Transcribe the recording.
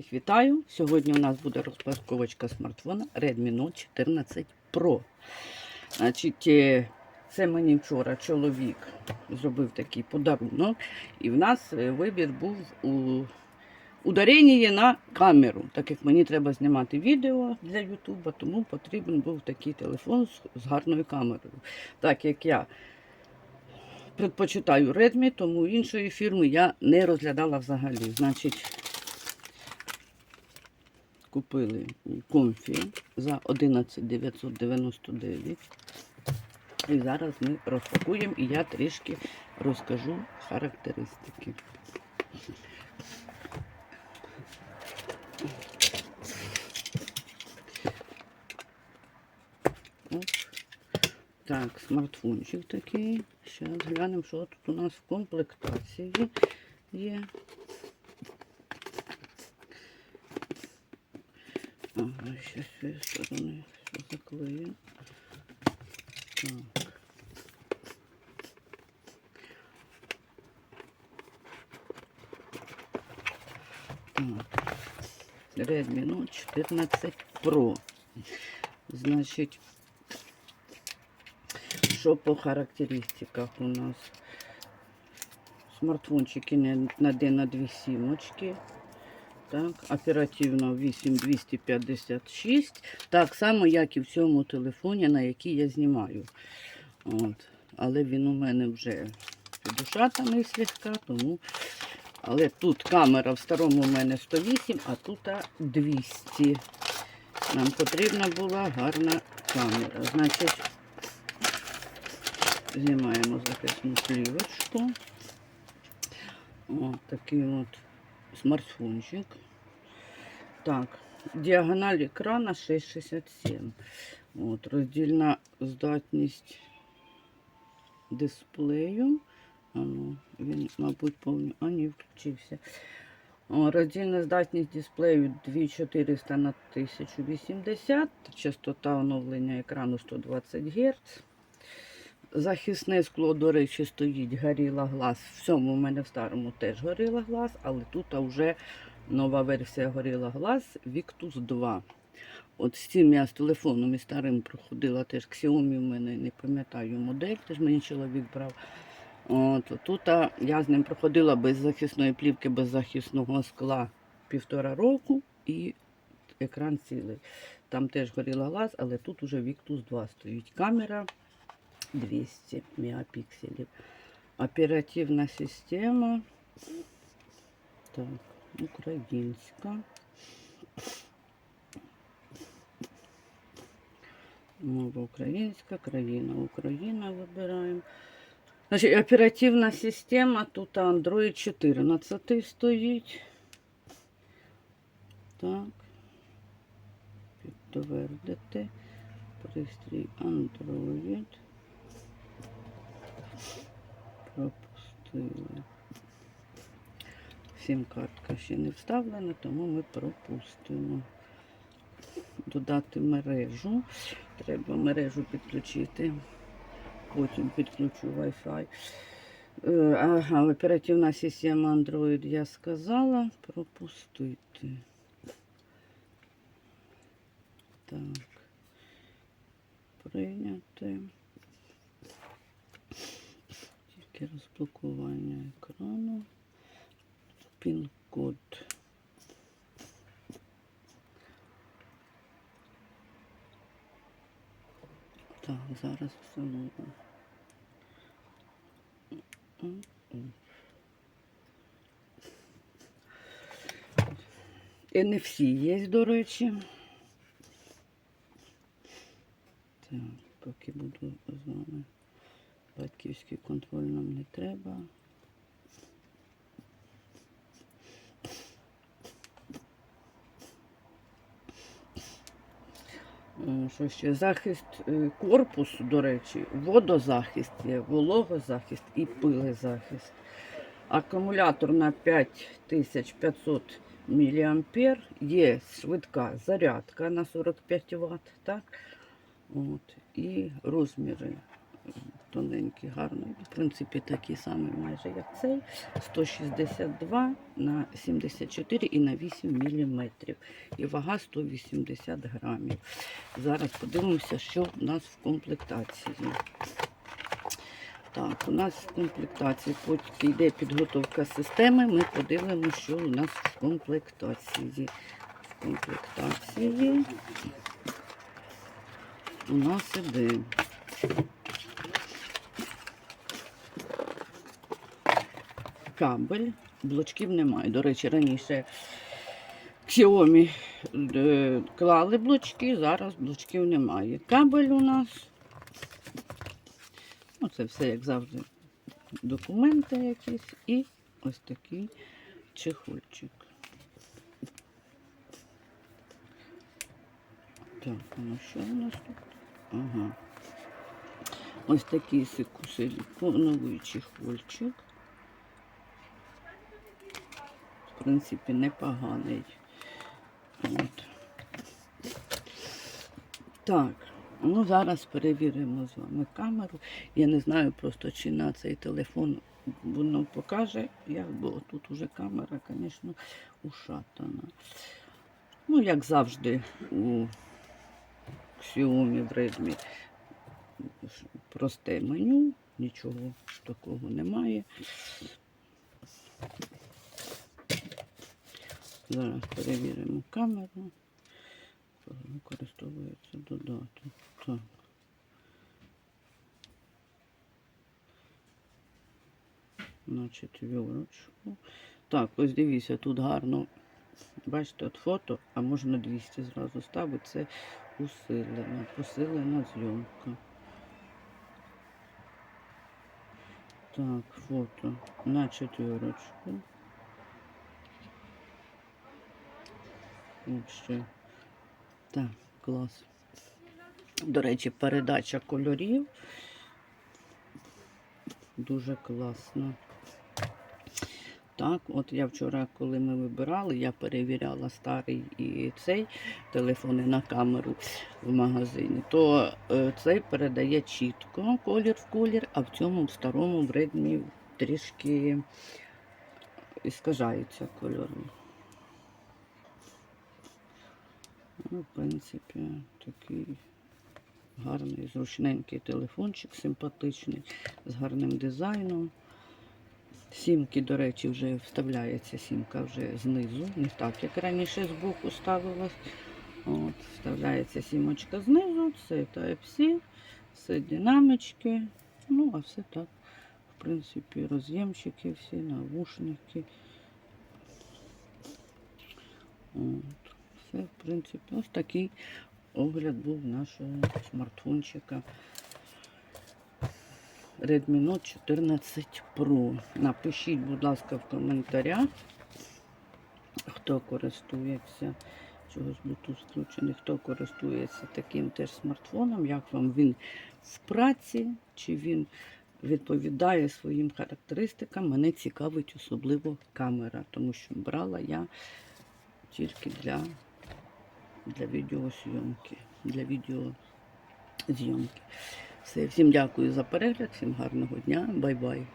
Всіх вітаю! Сьогодні у нас буде розпаковочка смартфона Redmi Note 14 Pro. Значить, е, це мені вчора чоловік зробив такий подарунок, і в нас е, вибір був у ударення на камеру. Так як мені треба знімати відео для Ютуба, тому потрібен був такий телефон з гарною камерою. Так як я предпочитаю Redmi, тому іншої фірми я не розглядала взагалі. Значить, купили комфі за 11 999. І зараз ми розпакуємо і я трішки розкажу характеристики. Так, смартфончик такий. Зараз глянемо, що тут у нас в комплектації є. Ага, ще з цієї сторони все заклею. Так. Так. Redmi Note 14 Pro. Значить, що по характеристиках у нас? Смартфончики на D на дві сімочки. Так, оперативно 8256. Так само, як і в цьому телефоні, на який я знімаю. От. Але він у мене вже підушатаний слегка, тому. Але тут камера в старому у мене 108, а тут 200. Нам потрібна була гарна камера. Значить, знімаємо захисну плівочку. Ось такий от смартфончик. Так, діагональ екрана 6,67. От, роздільна здатність дисплею. А ну, він, мабуть, повністю. А, ні, включився. Роздільна здатність дисплею 2400 на 1080, частота оновлення екрану 120 Гц. Захисне скло, до речі, стоїть горіла глаз. В цьому в мене в старому теж горіла глаз, але тут вже нова версія горіла глаз Victus 2. От з цим я з телефоном і старим проходила теж Xiaomi в мене, не пам'ятаю модель, теж мені чоловік брав. От, тут я з ним проходила без захисної плівки, без захисного скла півтора року і екран цілий. Там теж горіла глаз, але тут уже Victus 2 стоїть. Камера 200 мегапікселів. Оперативна система. Так, українська. Мова українська, країна Україна вибираємо. Значить, оперативна система, тут Android 14 стоїть. Так. Підтвердити. Пристрій Android. Пропустили. Сім-картка ще не вставлена, тому ми пропустимо. Додати мережу. Треба мережу підключити. Потім підключу Wi-Fi. Е, Ага, оперативна система Android я сказала. Пропустити. Так. Прийняти. Тільки розблокування екрану. Пін-код. Так, зараз встановлю. NFC є, до речі. Так, поки буду з вами. Батьківський контроль нам не треба. Е, Що ще? Захист е, корпусу, до речі, водозахист є, вологозахист і пилезахист. Акумулятор на 5500 мА. Є швидка зарядка на 45 Вт. Так? От. І розміри тоненький, гарний. В принципі, такий самий майже як цей. 162 на 74 і на 8 міліметрів. І вага 180 грамів. Зараз подивимося, що у нас в комплектації. Так, у нас в комплектації поки йде підготовка системи. Ми подивимося, що у нас в комплектації. В комплектації у нас іде. Кабель, блочків немає. До речі, раніше Xiaomi е, клали блочки, зараз блочків немає. Кабель у нас. Ну, це все, як завжди, документи якісь і ось такий чехольчик. Так, ну що у нас тут? Ага. Ось такий силіконовий чехольчик. В принципі, непоганий. От. Так, ну зараз перевіримо з вами камеру. Я не знаю просто, чи на цей телефон воно покаже, як було. Тут уже камера, звісно, ушатана. Ну, як завжди, у Xiaomi в Redmi просте меню, нічого такого немає. Зараз перевіримо камеру. Використовується додаток. Так. На четвірочку. Так, ось дивіться, тут гарно. Бачите, от фото, а можна 200 зразу ставити. Це усилена, посилена зйомка. Так, фото на четверочку. Ще. Так, клас. До речі, передача кольорів. Дуже класно. Так, от я вчора, коли ми вибирали, я перевіряла старий і цей телефони на камеру в магазині, то е, цей передає чітко колір в колір, а в цьому в старому в Redmi трішки іскажаються кольори. Ну, в принципі, такий гарний, зручненький телефончик, симпатичний, з гарним дизайном. Сімки, до речі, вже вставляється сімка вже знизу, не так, як раніше збоку ставилась. От, вставляється сімочка знизу, це Type-C, все динамички. Ну, а все так. В принципі, роз'ємчики всі, навушники. От, все, в принципі, ось такий огляд був нашого смартфончика. Redmi Note 14 Pro. Напишіть, будь ласка, в коментарях, хто користується, чогось Bluetooth включений, хто користується таким теж смартфоном, як вам він в праці, чи він відповідає своїм характеристикам. Мене цікавить особливо камера, тому що брала я тільки для, для відеозйомки. Для відеозйомки. Все, всім дякую за перегляд, всім гарного дня, бай-бай.